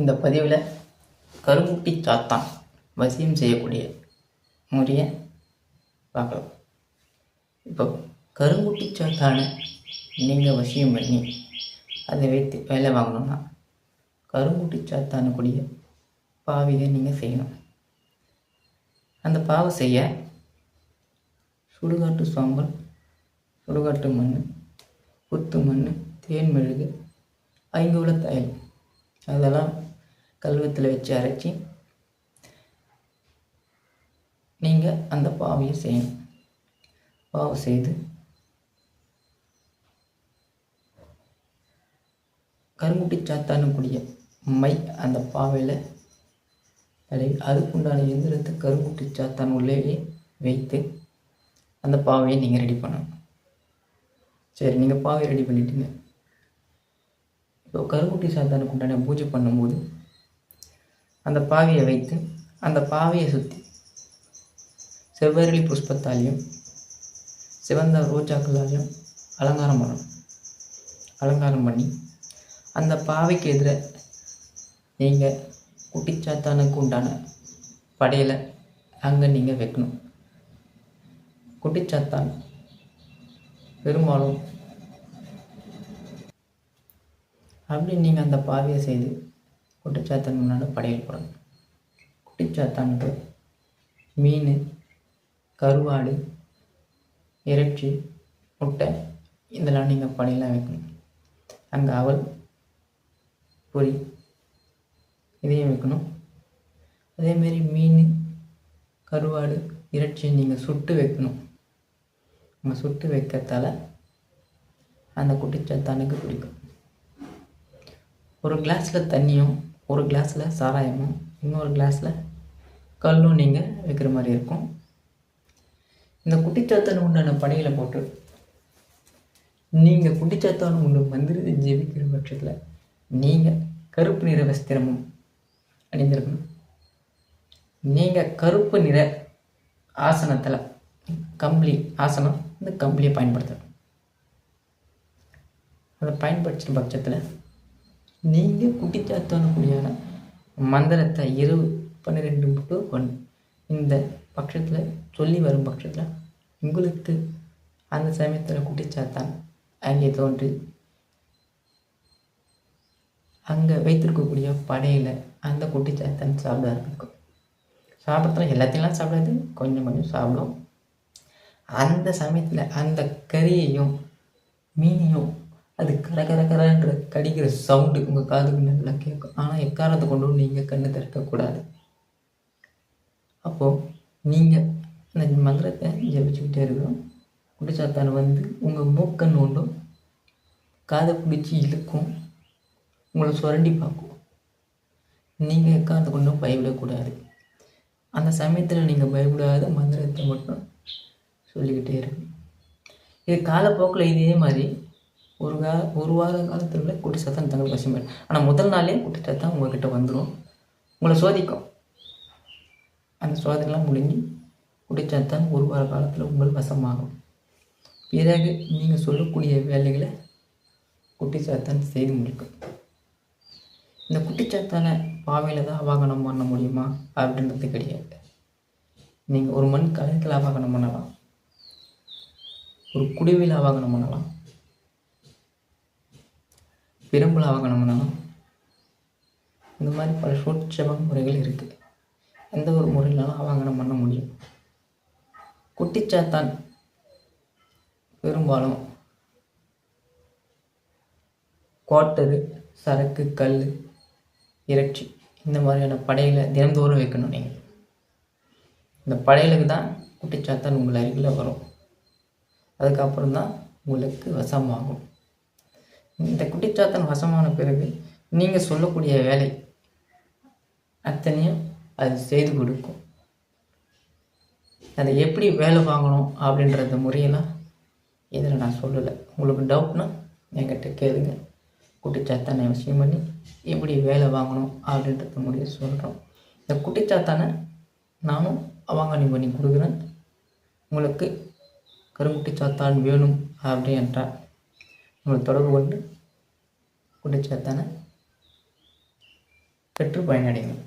இந்த பதிவில் கருங்குட்டி சாத்தான் வசியம் செய்யக்கூடிய முறையை பார்க்கலாம். இப்போ கருங்குட்டி சாத்தானை நீங்கள் வசியம் பண்ணி அதை வைத்து வேலை வாங்கணும்னா கருங்குட்டி சாத்தானுக்குரிய பாவியை நீங்கள் செய்யணும். அந்த பாவை செய்ய சுடுகாட்டு சாம்பல் சுடுகாட்டு மண் புத்து மண் தேன் மெழுகு உள்ள தயல் அதெல்லாம் கல்வத்தில் வச்சு அரைச்சி நீங்கள் அந்த பாவையை செய்யணும். பாவை செய்து கருங்குட்டி சாத்தானுக்குரிய மை அந்த பாவையில் தடவி அதுக்குண்டான எந்திரத்தை கருங்குட்டி சாத்தான் உள்ளேயே வைத்து அந்த பாவையை நீங்கள் ரெடி பண்ணணும். சரி நீங்கள் பாவை ரெடி பண்ணிட்டீங்க. இப்போ கருங்குட்டி சாத்தானுக்கு உண்டான பூஜை பண்ணும்போது அந்த பாவையை வைத்து அந்த பாவையை சுற்றி செவ்வரளி புஷ்பத்தாலையும் சிவந்த ரோஜாக்களாலையும் அலங்காரம் பண்ணணும். அலங்காரம் பண்ணி அந்த பாவைக்கு எதிர நீங்கள் குட்டிச்சாத்தானுக்கு உண்டான படையில் அங்கே நீங்கள் வைக்கணும். குட்டிச்சாத்தான் பெரும்பாலும் அப்படி நீங்கள் அந்த பாவியை செய்து குட்டிச்சாத்தான் முன்னாடி படையல் போடணும். குட்டிச்சாத்தானுக்கு மீன் கருவாடு இறைச்சி முட்டை இதெல்லாம் நீங்கள் படையெல்லாம் வைக்கணும். அங்கே அவல் பொரி இதையும் வைக்கணும். அதேமாரி மீன் கருவாடு இறைச்சியை நீங்கள் சுட்டு வைக்கணும். அங்கே சுட்டு வைக்கிறதால அந்த குட்டிச்சாத்தானுக்கு பிடிக்கும். ஒரு கிளாஸில் தண்ணியும் ஒரு கிளாஸில் சாராயமும் இன்னொரு கிளாஸில் கல்லும் நீங்கள் வைக்கிற மாதிரி இருக்கும். இந்த குட்டிச்சாத்தான உண்டான பணிகளை போட்டு நீங்கள் குட்டிச்சாத்தான் உண்டு மந்திரத்தை ஜெபிக்கிற பட்சத்தில் நீங்கள் கருப்பு நிற வஸ்திரமும் அணிந்திருக்கணும். நீங்கள் கருப்பு நிற ஆசனத்தில் கம்பளி ஆசனம் இந்த கம்பளியை பயன்படுத்தணும். அதை பயன்படுத்துகிற பட்சத்தில் நீங்கள் குட்டிச்சாத்தானுக்குடியான மந்திரத்தை இரவு பன்னிரெண்டு முட்டு ஒன்று இந்த பட்சத்தில் சொல்லி வரும் பட்சத்தில் உங்களுக்கு அந்த சமயத்தில் குட்டிச்சாத்தான் அங்கே தோன்றி. அங்கே வைத்திருக்கக்கூடிய படையில் அந்த குட்டிச்சாத்தான் சாப்பிட ஆரம்பிக்கும் சாப்பிட்றதுல எல்லாத்தையும் சாப்பிடாது கொஞ்சம் கொஞ்சம் சாப்பிடும். அந்த சமயத்தில் அந்த கறியையும் மீனையும் அது கர கர கரன்ற கடிக்கிற சவுண்டு உங்கள் காதுக்கு நல்லா கேட்கும் ஆனால் எக்காரத்தை கொண்டு நீங்கள் கண்ணு திறக்கக்கூடாது அப்போது நீங்கள் அந்த மந்திரத்தை ஜபிச்சுக்கிட்டே இருக்கிறோம் குடிச்சாத்தான வந்து உங்கள் மூக்கை உண்டும் காதை பிடிச்சி இழுக்கும் உங்களை சுரண்டி பார்க்கும். நீங்கள் எக்காரத்தை கொண்டும் பயப்படக்கூடாது. அந்த சமயத்தில் நீங்கள் பயப்படாத மந்திரத்தை மட்டும் சொல்லிக்கிட்டே இருக்கும் இது காலப்போக்கில் இதே மாதிரி ஒரு கா ஒரு வார காலத்தில் குட்டி சத்தம் தங்கள் வசியம் ஆனால் முதல் நாளே குட்டி சத்தம் உங்கள்கிட்ட வந்துடும் உங்களை சோதிக்கும். அந்த சோதனைலாம் முடிஞ்சு குட்டி சத்தம் ஒரு வார காலத்தில் உங்கள் வசமாகும். பிறகு நீங்கள் சொல்லக்கூடிய வேலைகளை குட்டி சத்தம் செய்து முடிக்கும். இந்த குட்டிச்சாத்தான பாவையில் தான் அவாகனம் பண்ண முடியுமா? அப்படின்றது கிடையாது. நீங்கள் ஒரு மண் கலத்தில் அவாகனம் பண்ணலாம். ஒரு குடிவில் அவாகனம் பண்ணலாம். பிரம்புல அவாகனம் இந்த மாதிரி பல சூட்சம முறைகள் இருக்குது எந்த ஒரு முறையிலாலும் அவாங்கனம் பண்ண முடியும். குட்டிச்சாத்தான் பெரும்பாலும் குவாட்டரு சரக்கு கல் இறைச்சி இந்த மாதிரியான படையில் தினந்தோறும் வைக்கணும் நீங்கள் இந்த படையலுக்கு தான் குட்டிச்சாத்தான் உங்கள் அருகில் வரும். அதுக்கப்புறம் தான் உங்களுக்கு வசமாகும். இந்த குட்டிச்சாத்தான் வசமான பிறகு நீங்கள் சொல்லக்கூடிய வேலை அத்தனையும் அது செய்து கொடுக்கும். அதை எப்படி வேலை வாங்கணும் அப்படின்றத முறையெல்லாம் இதில் நான் சொல்லலை. உங்களுக்கு டவுட்னா என்கிட்ட கேளுங்க. குட்டிச்சாத்தானை விஷயம் பண்ணி எப்படி வேலை வாங்கணும் அப்படின்றத முறையை சொல்கிறோம் இந்த குட்டிச்சாத்தானை நானும் அவாங்கனி பண்ணி கொடுக்குறேன். உங்களுக்கு கருங்குட்டி சாத்தான் வேணும் அப்படி என்றால் உங்களை தொடர்பு கொண்டு குட்டிச்சாத்தானை பெற்று பயனடைங்கள்